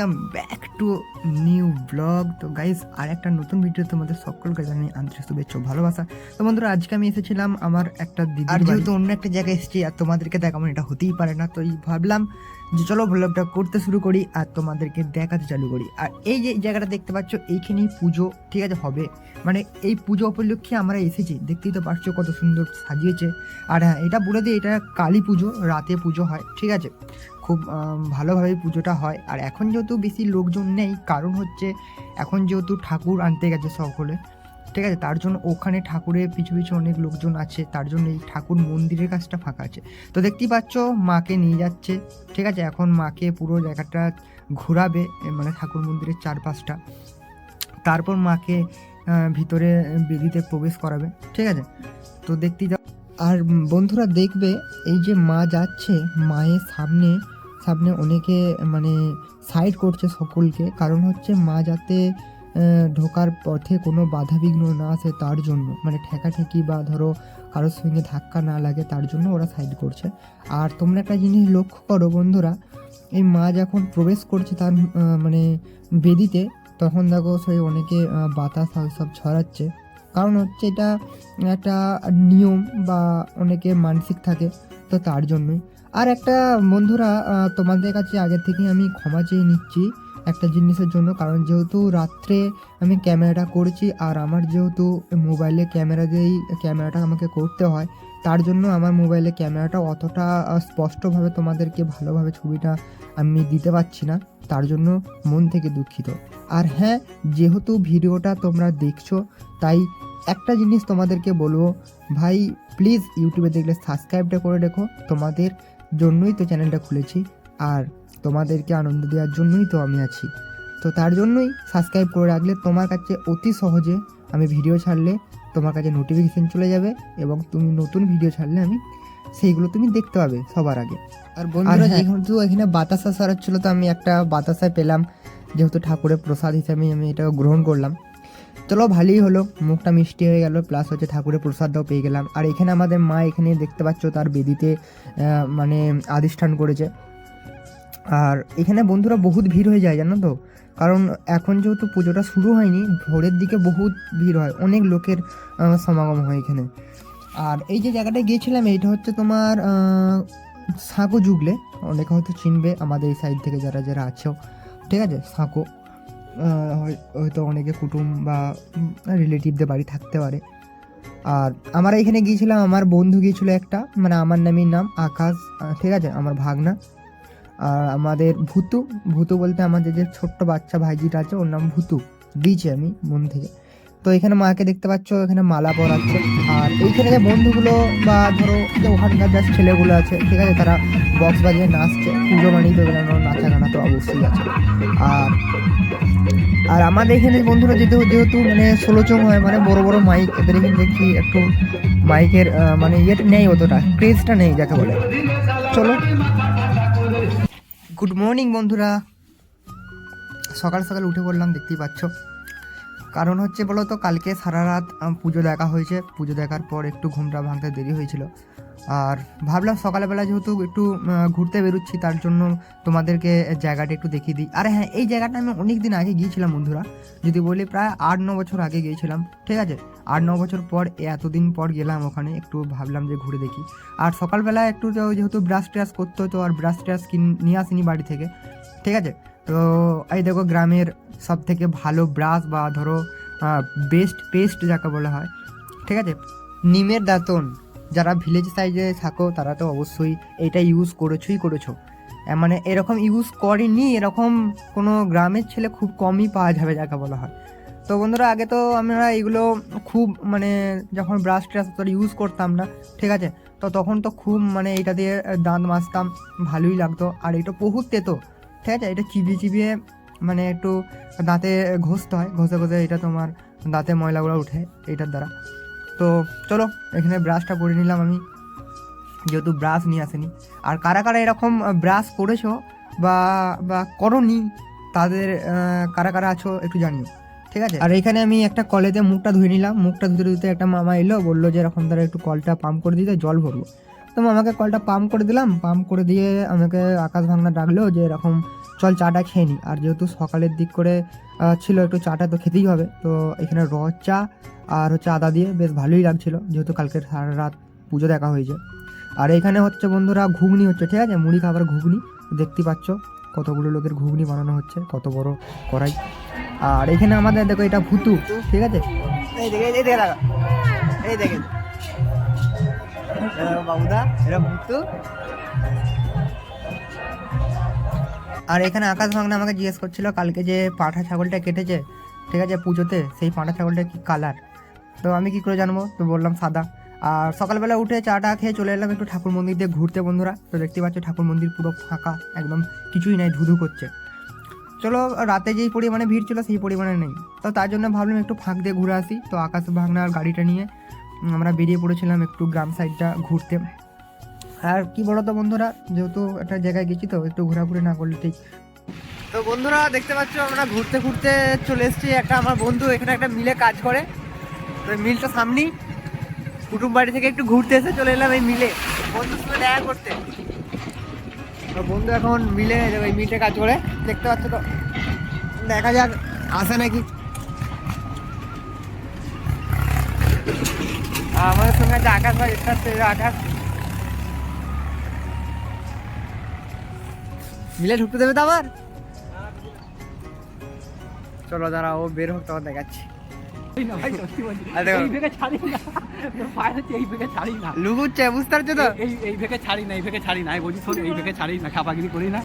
Welcome back to new blog তো guys আর একটা নতুন ভিডিও তোমাদের সকলকে জানি আন্তরিক শুভেচ্ছা ভালোবাসা। তো বন্ধুরা আজকে আমি এসেছিলাম আমার একটা দিদি আর যেহেতু অন্য একটা জায়গায় এসেছি আর তোমাদেরকে দেখাবো এটা হতেই পারে না তো এই ভাবলাম যে চলো ব্লগটা করতে শুরু করি আর তোমাদেরকে দেখাতে চালু করি। আর এই যে জায়গাটা দেখতে পাচ্ছ এইখানেই পুজো ঠিক আছে হবে। মানে এই পুজো উপলক্ষে আমরা এসেছি দেখতেই তো পারছ কত সুন্দর সাজিয়েছে। আর হ্যাঁ এটা বলে দিই এটা কালী পুজো রাতে পুজো হয় ঠিক আছে। খুব আম, ভালোভাবে পুজোটা হয়। আর এখন যেহেতু বেশি লোকজন নেই কারণ হচ্ছে এখন যেহেতু ঠাকুর আনতে গেছে সকলে ঠিক আছে? তার জন্য ওখানে ঠাকুরের পিছু পিছু অনেক লোকজন আছে তার জন্য এই ঠাকুর মন্দিরের কাছটা ফাঁকা আছে। তো দেখতেই পাচ্ছ মাকে নিয়ে যাচ্ছে ঠিক আছে? এখন মাকে পুরো জায়গাটা ঘোরাবে মানে ঠাকুর মন্দিরের চারপাশটা। তারপর মাকে ভিতরে বেদিতে প্রবেশ করাবে ঠিক আছে? তো দেখতেই আর বন্ধুরা দেখবে এই যে মা যাচ্ছে মায়ের সামনে সামনে অনেকে মানে সাইড করছে সকলকে। কারণ হচ্ছে মা যাতে ঢোকার পথে কোনো বাধা বিঘ্ন না আসে তার জন্য। মানে ঠেকাঠেকি বা ধরো কারোর সঙ্গে ধাক্কা না লাগে তার জন্য ওরা সাইড করছে। আর তোমরা একটা জিনিস লক্ষ্য করো বন্ধুরা, এই মা যখন প্রবেশ করছে তার মানে বেদিতে, তখন দেখো সেই অনেকে বাতাস সব ছড়াচ্ছে। কারণ হচ্ছে এটা একটা নিয়ম বা অনেকে মানসিক থাকে, তো তার জন্যই। আর একটা, বন্ধুরা তোমাদের কাছে আগে থেকে আমি ক্ষমা চেয়ে নিচ্ছি একটা জিনিসের জন্য। কারণ যেহেতু রাত্রে আমি ক্যামেরাটা করছি আর আমার যেহেতু মোবাইলে ক্যামেরা দিয়েই, ক্যামেরাটা আমাকে করতে হয়, তার জন্য আমার মোবাইলে ক্যামেরাটা অতটা স্পষ্টভাবে তোমাদেরকে ভালোভাবে ছবিটা আমি দিতে পারছি না, তার জন্য মন থেকে দুঃখিত। আর হ্যাঁ যেহেতু ভিডিওটা তোমরা দেখছ, তাই একটা জিনিস তোমাদেরকে বলব, ভাই, প্লিজ ইউটিউবে দেখলে সাবস্ক্রাইবটা করে রেখো। তোমাদের জন্যই তো চ্যানেলটা খুলেছি আর তোমাদেরকে আনন্দ দেওয়ার জন্যই তো আমি আছি। তো তার জন্যই সাবস্ক্রাইব করে রাখলে তোমার কাছে অতি সহজে আমি ভিডিও ছাড়লে তোমার কাছে নোটিফিকেশন চলে যাবে এবং তুমি নতুন ভিডিও ছাড়লে আমি সেইগুলো তুমি দেখতে পাবে সবার আগে। আর বন্ধুরা হ্যাঁ- যেহেতু এখানে বাতাসা সরাচ্ছিল তো আমি একটা বাতাসা পেলাম যেহেতু ঠাকুরের প্রসাদ হিসাবে আমি এটা গ্রহণ করলাম। চলো ভালোই হলো। মুখটা মিষ্টি হয়ে গেল প্লাস হচ্ছে ঠাকুরের প্রসাদটাও পেয়ে গেলাম। আর এখানে আমাদের মা এখানে দেখতে পাচ্ছ তার বেদিতে মানে আধিষ্ঠান করেছে। আর এখানে বন্ধুরা বহুত ভিড় হয়ে যায়, জানো তো? কারণ এখন যেহেতু পুজোটা শুরু হয়নি, ভোরের দিকে বহুত ভিড় হয়। অনেক লোকের সমাগম হয় এখানে। আর এই যে জায়গাটায় গিয়েছিলাম, এইটা হচ্ছে তোমার সাঁকো জুগলে। অনেকে হয়তো চিনবে আমাদের এই সাইড থেকে যারা যারা আছেও ঠিক আছে? সাঁকো। হয়তো অনেকে কুটুম বা রিলেটিভদের বাড়ি থাকতে পারে। আর আমরা এখানে গিয়েছিলাম, আমার বন্ধু গিয়েছিল একটা মানে আমার নামের নাম আকাশ ঠিক আছে, আমার ভাগনা। আর আমাদের ভুতু ভুতু বলতে আমাদের যে ছোট্ট বাচ্চা ভাইজিটা আছে, ওর নাম ভুতু, দিয়েছি আমি মন থেকে। তো এখানে মাকে দেখতে পাচ্ছ, এখানে মালা পরাচ্ছে। আর এইখানে যে বন্ধুগুলো বা ধরো যে ওখানকার যা ছেলেগুলো আছে, ঠিক আছে, তারা বক্স বাজিয়ে নাচছে। পুজো মানেই তো বেরোনো নাচা গানা তো অবশ্যই আছে। আর আর আমাদের এখানে বন্ধুরা যেহেতু যেহেতু মানে ষোলো চং হয় মানে বড় বড় মাইক এদের এখানে দেখি একটু মাইকের মানে ইয়েটা নেই অতটা ক্রেজটা নেই, যাকে বলে। চলো। গুড মর্নিং বন্ধুরা। সকাল সকাল উঠে পড়লাম, দেখতেই পাচ্ছ। কারণ হচ্ছে বলো তো কালকে সারা রাত পুজো দেখা হয়েছে। পুজো দেখার পর একটু ঘুমটা ভাঙতে দেরি হয়েছিল। আর ভাবলাম সকালবেলা যেহেতু একটু ঘুরতে বেরোচ্ছি, তার জন্য তোমাদেরকে জায়গাটা একটু দেখিয়ে দিই। আর হ্যাঁ এই জায়গাটা আমি অনেক দিন আগে গিয়েছিলাম বন্ধুরা। যদি বলি প্রায় আট, ন বছর আগে গিয়েছিলাম, ঠিক আছে? আট, ন বছর পর এতদিন পর গেলাম ওখানে, একটু ভাবলাম যে ঘুরে দেখি। আর সকালবেলা একটু যেহেতু ব্রাশ ট্রাশ করতে হতো আর ব্রাশ ট্রাশ কিন, নিয়ে আসিনি বাড়ি থেকে, ঠিক আছে? তো এই দেখো গ্রামের সব থেকে ভালো ব্রাশ বা ধরো বেস্ট পেস্ট যাকে বলা হয়, ঠিক আছে? নিমের দাঁতন। যারা ভিলেজ সাইডে থাকো, তারা তো অবশ্যই এটা ইউজ করেছোই করেছ। মানে এরকম ইউজ করেনি, এরকম কোনো গ্রামের ছেলে খুব কমই পাওয়া যাবে যাকে বলা হয়। তো বন্ধুরা, আগে তো আমরা এগুলো খুব মানে যখন ব্রাশ ট্রাশ তো ইউজ করতাম না, ঠিক আছে? তো তখন তো খুব মানে এটা দিয়ে দাঁত মাজতাম, ভালোই লাগতো। আর এটা বহুত তেতো, ঠিক আছে? এটা চিবিয়ে চিবিয়ে মানে একটু দাঁতে ঘষতে হয়, ঘষে ঘষে এটা তোমার দাঁতে ময়লাগুলো উঠে এটার দ্বারা। তো চলো, এখানে ব্রাশটা করে নিলাম আমি। যেহেতু ব্রাশ নিয়ে আসেনি। আর কারা কারা এরকম ব্রাশ করেছ বা বা করনি, তাদের কারা কারা আছো একটু জানিও। ঠিক আছে? আর এখানে আমি একটা কলেতে মুখটা ধুয়ে নিলাম। মুখটা ধুতে ধুতে একটা মামা এলো, বলল যে এরকম তারা একটু কলটা পাম্প করে দিতে, জল ভরবো। তো মামাকে কলটা পাম্প করে দিলাম। পাম্প করে দিয়ে আমাকে আকাশ ভাঙনা ডাকলো যে এরকম চল চাটা খেয়ে নিই আর যেহেতু সকালের দিক করে ছিল একটু চাটা, তো খেতেই হবে। তো এখানে র চা আর হচ্ছে আদা দিয়ে বেশ ভালোই লাগছিল, যেহেতু কালকে সারা রাত পুজো দেখা হয়েছে। আর এখানে হচ্ছে বন্ধুরা ঘুগনি হচ্ছে, ঠিক আছে? মুড়ি খাবার ঘুগনি, দেখতে পাচ্ছ কতগুলো লোকের ঘুগনি বানানো হচ্ছে, কত বড় কড়াই। আর এখানে আমাদের দেখো এটা ভুতু, ঠিক আছে? বাবুদা এটা ভুতু। আর এখানে আকাশ ভাঙনা আমাকে জিজ্ঞেস করছিল কালকে যে পাঁঠা ছাগলটা কেটেছে, ঠিক আছে, পুজোতে, সেই পাঁঠা ছাগলটা কি কালার তো আমি কি করে জানব? তো বললাম সাদা। আর সকালবেলা উঠে চাটা খেয়ে চলে এলাম একটু ঠাকুর মন্দির দিয়ে ঘুরতে বন্ধুরা। তো দেখতে পাচ্ছ ঠাকুর মন্দির পুরো ফাঁকা, একদম কিছুই নাই, ধুধু করছে। চলো, রাতে যেই পরিমাণে ভিড় ছিল সেই পরিমাণে নেই। তো তার জন্য ভাবলাম একটু ফাঁক দিয়ে ঘুরে আসি। তো আকাশ ভাঙনার গাড়িটা নিয়ে আমরা বেরিয়ে পড়েছিলাম একটু গ্রাম সাইডটা ঘুরতে। আর কি বলো তো বন্ধুরা? যেহেতু একটা জায়গায় গেছি তো, একটু ঘোরাঘুরি না করলে ঠিক। তো বন্ধুরা, দেখতে পাচ্ছ, আমরা ঘুরতে ঘুরতে চলে এসেছি। একটা আমার বন্ধু এখানে একটা মিলে কাজ করে। তো মিলটা সামনেই। কুটুম বাড়ি থেকে একটু ঘুরতে এসে চলে এলাম এই মিলে। বন্ধুর সঙ্গে দেখা করতে। তো বন্ধু এখন মিলে ওই মিটে কাজ করে। দেখতে পাচ্ছ তো, দেখা যাক, আসে নাকি। আমাদের সঙ্গে আছে আকাশ ভাই আকাশ। মিলে ঢুকতে দেবে তো আবার? চলো দাঁড়া ও বের হোক তোমার দেখাচ্ছি। লুকুচ্ছে বুঝতে পারছ তো? এই এই ভেগে ছাড়ি না এই ভেগে ছাড়ি না। আমি বলছি এই ভেগে ছাড়ি না খাপাগিরি করি না।